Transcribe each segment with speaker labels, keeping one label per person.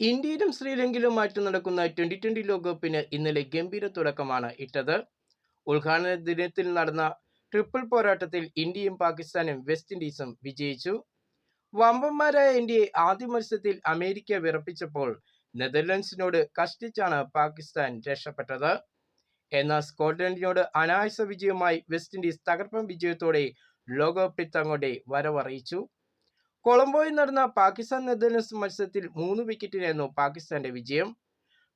Speaker 1: ഇന്ത്യയിലും ശ്രീലങ്കയിലുമായിട്ട് നടക്കുന്ന twenty twenty ലോകകപ്പിന് ഇന്നലെ ഗംഭീര തുടക്കമാണ് ഇട്ടത്. ഉദ്ഘാടന ദിനത്തിൽ നടന്ന ട്രിപ്പിൾ പോരാട്ടത്തിൽ ഇന്ത്യയും പാകിസ്ഥാനും വെസ്റ്റ് ഇൻഡീസും വിജയിച്ചു. വമ്പന്മാരായ ഇന്ത്യയെ ആദ്യ മത്സരത്തിൽ അമേരിക്ക വിറപ്പിച്ചപ്പോൾ നെതർലൻഡ്സിനോട് കഷ്ടിച്ചാണ് പാകിസ്ഥാൻ രക്ഷപ്പെട്ടത്. എന്നാൽ സ്കോട്ട്ലൻഡിനോട് അനായാസ വിജയവുമായി വെസ്റ്റ് ഇൻഡീസ് തകർപ്പൻ വിജയത്തോടെ ലോകകപ്പിൽ തങ്ങളുടെ വരവറിയിച്ചു. കൊളംബോയിൽ നടന്ന പാകിസ്ഥാൻ നെതർലൻഡ്സ് മത്സരത്തിൽ മൂന്ന് വിക്കറ്റിനായിരുന്നു പാകിസ്ഥാന്റെ വിജയം.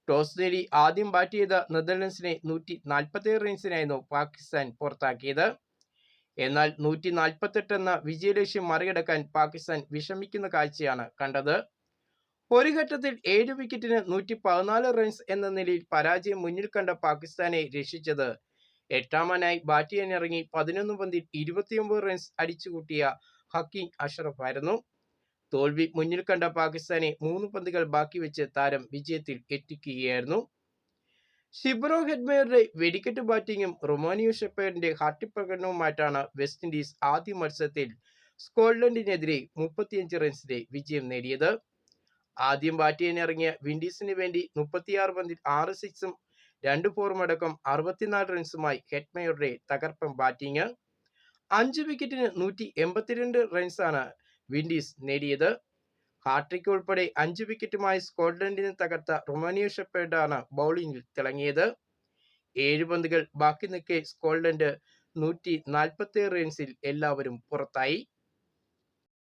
Speaker 1: ടോസ് നേടി ആദ്യം ബാറ്റ് ചെയ്ത നെതർലൻഡ്സിനെ നൂറ്റി നാൽപ്പത്തേഴ് റൺസിനായിരുന്നു പാകിസ്ഥാൻ പുറത്താക്കിയത്. എന്നാൽ നൂറ്റി നാൽപ്പത്തെട്ട് എന്ന വിജയലക്ഷ്യം മറികടക്കാൻ പാകിസ്ഥാൻ വിഷമിക്കുന്ന കാഴ്ചയാണ് കണ്ടത്. ഒരു ഘട്ടത്തിൽ ഏഴ് വിക്കറ്റിന് നൂറ്റി പതിനാല് റൺസ് എന്ന നിലയിൽ പരാജയം മുന്നിൽ കണ്ട പാകിസ്ഥാനെ രക്ഷിച്ചത് എട്ടാമനായി ബാറ്റ് ചെയ്യാനിറങ്ങി പതിനൊന്ന് പന്തിൽ ഇരുപത്തിയൊമ്പത് റൺസ് അടിച്ചുകൂട്ടിയ ഹക്കീം അഷ്റഫ് ആയിരുന്നു തോൽവി മുന്നിൽ കണ്ട പാകിസ്ഥാനെ മൂന്ന് പന്തുകൾ ബാക്കി വെച്ച് താരം വിജയത്തിൽ എത്തിക്കുകയായിരുന്നു. ഷിബ്രോ ഹെഡ്മേറുടെ വെടിക്കെട്ട് ബാറ്റിംഗും റൊമാനിയോ ഷെപ്പേറിന്റെ ഹാർട്ടി പ്രകടനവുമായിട്ടാണ് വെസ്റ്റ് ഇൻഡീസ് ആദ്യ മത്സരത്തിൽ സ്കോട്ട്ലൻഡിനെതിരെ മുപ്പത്തിയഞ്ച് റൺസിന്റെ വിജയം നേടിയത്. ആദ്യം ബാറ്റ് ചെയ്യാനിറങ്ങിയ വിൻഡീസിന് വേണ്ടി മുപ്പത്തിയാറ് പന്തിൽ ആറ് സിക്സും രണ്ട് ഫോറും അടക്കം അറുപത്തിനാല് റൺസുമായി ഹെഡ്മേറുടെ തകർപ്പൻ ബാറ്റിംഗ് അഞ്ച് വിക്കറ്റിന് നൂറ്റി എൺപത്തിരണ്ട് റൺസാണ് വിൻഡീസ് നേടിയത്. ഹാട്രിക് ഉൾപ്പെടെ അഞ്ച് വിക്കറ്റുമായി സ്കോട്ട്ലൻഡിനെ തകർത്ത റൊമാനിയോ ഷെപ്പേർഡാണ് ബൗളിംഗിൽ തിളങ്ങിയത്. ഏഴ് പന്തുകൾ ബാക്കി നിൽക്കെ സ്കോട്ട്ലൻഡ് നൂറ്റി നാൽപ്പത്തി റൺസിൽ എല്ലാവരും പുറത്തായി.